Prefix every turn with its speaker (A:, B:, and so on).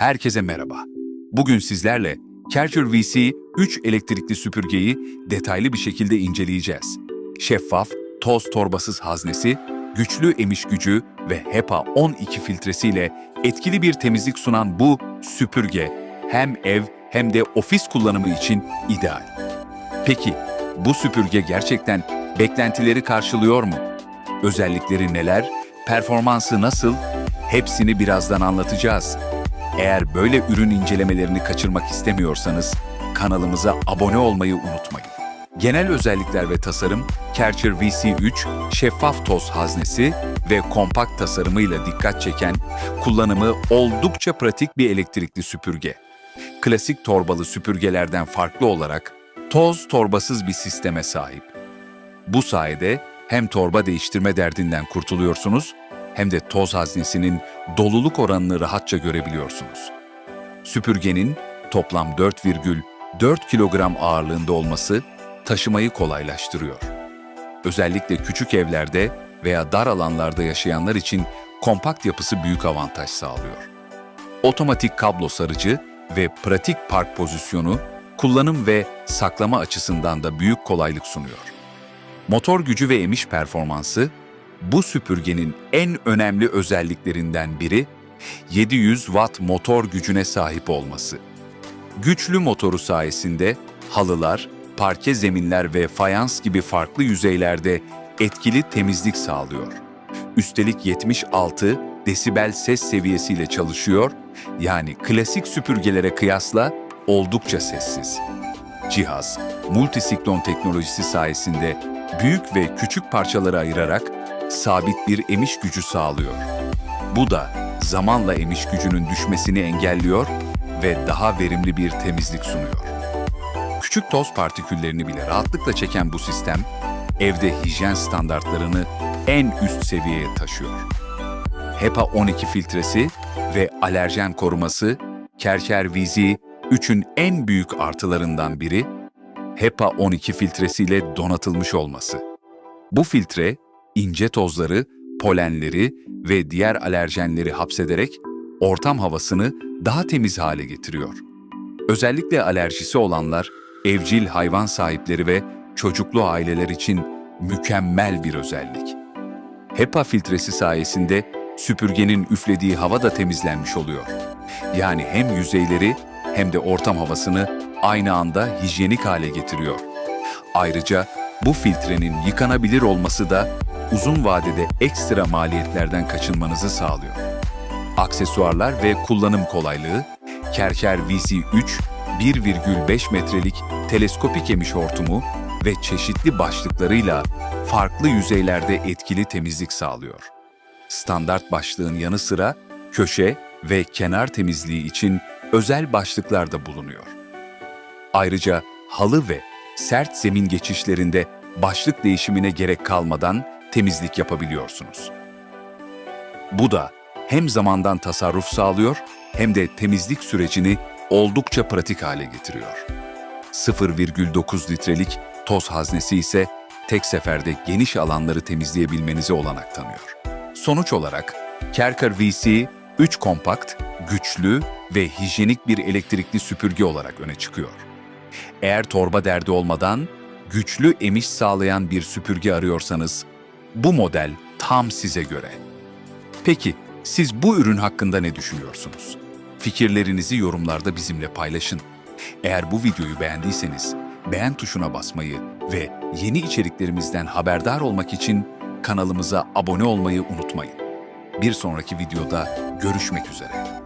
A: Herkese merhaba. Bugün sizlerle Karcher VC 3 elektrikli süpürgeyi detaylı bir şekilde inceleyeceğiz. Şeffaf, toz torbasız haznesi, güçlü emiş gücü ve HEPA 12 filtresiyle etkili bir temizlik sunan bu süpürge hem ev hem de ofis kullanımı için ideal. Peki bu süpürge gerçekten beklentileri karşılıyor mu? Özellikleri neler? Performansı nasıl? Hepsini birazdan anlatacağız. Eğer böyle ürün incelemelerini kaçırmak istemiyorsanız kanalımıza abone olmayı unutmayın. Genel özellikler ve tasarım Karcher VC3 şeffaf toz haznesi ve kompakt tasarımıyla dikkat çeken, kullanımı oldukça pratik bir elektrikli süpürge. Klasik torbalı süpürgelerden farklı olarak toz torbasız bir sisteme sahip. Bu sayede hem torba değiştirme derdinden kurtuluyorsunuz hem de toz haznesinin doluluk oranını rahatça görebiliyorsunuz. Süpürgenin toplam 4,4 kilogram ağırlığında olması taşımayı kolaylaştırıyor. Özellikle küçük evlerde veya dar alanlarda yaşayanlar için kompakt yapısı büyük avantaj sağlıyor. Otomatik kablo sarıcı ve pratik park pozisyonu kullanım ve saklama açısından da büyük kolaylık sunuyor. Motor gücü ve emiş performansı bu süpürgenin en önemli özelliklerinden biri 700 watt motor gücüne sahip olması. Güçlü motoru sayesinde halılar, parke zeminler ve fayans gibi farklı yüzeylerde etkili temizlik sağlıyor. Üstelik 76 desibel ses seviyesiyle çalışıyor, yani klasik süpürgelere kıyasla oldukça sessiz. Cihaz, multisiklon teknolojisi sayesinde büyük ve küçük parçalara ayırarak sabit bir emiş gücü sağlıyor. Bu da zamanla emiş gücünün düşmesini engelliyor ve daha verimli bir temizlik sunuyor. Küçük toz partiküllerini bile rahatlıkla çeken bu sistem, evde hijyen standartlarını en üst seviyeye taşıyor. HEPA 12 filtresi ve alerjen koruması, Kerker Vizi 3'ün en büyük artılarından biri, HEPA 12 filtresiyle donatılmış olması. Bu filtre, ince tozları, polenleri ve diğer alerjenleri hapsederek ortam havasını daha temiz hale getiriyor. Özellikle alerjisi olanlar, evcil hayvan sahipleri ve çocuklu aileler için mükemmel bir özellik. HEPA filtresi sayesinde süpürgenin üflediği hava da temizlenmiş oluyor. Yani hem yüzeyleri hem de ortam havasını aynı anda hijyenik hale getiriyor. Ayrıca bu filtrenin yıkanabilir olması da uzun vadede ekstra maliyetlerden kaçınmanızı sağlıyor. Aksesuarlar ve kullanım kolaylığı, Kerker VC3 1,5 metrelik teleskopik emiş hortumu ve çeşitli başlıklarıyla farklı yüzeylerde etkili temizlik sağlıyor. Standart başlığın yanı sıra köşe ve kenar temizliği için özel başlıklar da bulunuyor. Ayrıca halı ve sert zemin geçişlerinde başlık değişimine gerek kalmadan temizlik yapabiliyorsunuz. Bu da hem zamandan tasarruf sağlıyor hem de temizlik sürecini oldukça pratik hale getiriyor. 0,9 litrelik toz haznesi ise tek seferde geniş alanları temizleyebilmenize olanak tanıyor. Sonuç olarak Kerker VC 3 kompakt, güçlü ve hijyenik bir elektrikli süpürge olarak öne çıkıyor. Eğer torba derdi olmadan güçlü emiş sağlayan bir süpürge arıyorsanız bu model tam size göre. Peki siz bu ürün hakkında ne düşünüyorsunuz? Fikirlerinizi yorumlarda bizimle paylaşın. Eğer bu videoyu beğendiyseniz beğen tuşuna basmayı ve yeni içeriklerimizden haberdar olmak için kanalımıza abone olmayı unutmayın. Bir sonraki videoda görüşmek üzere.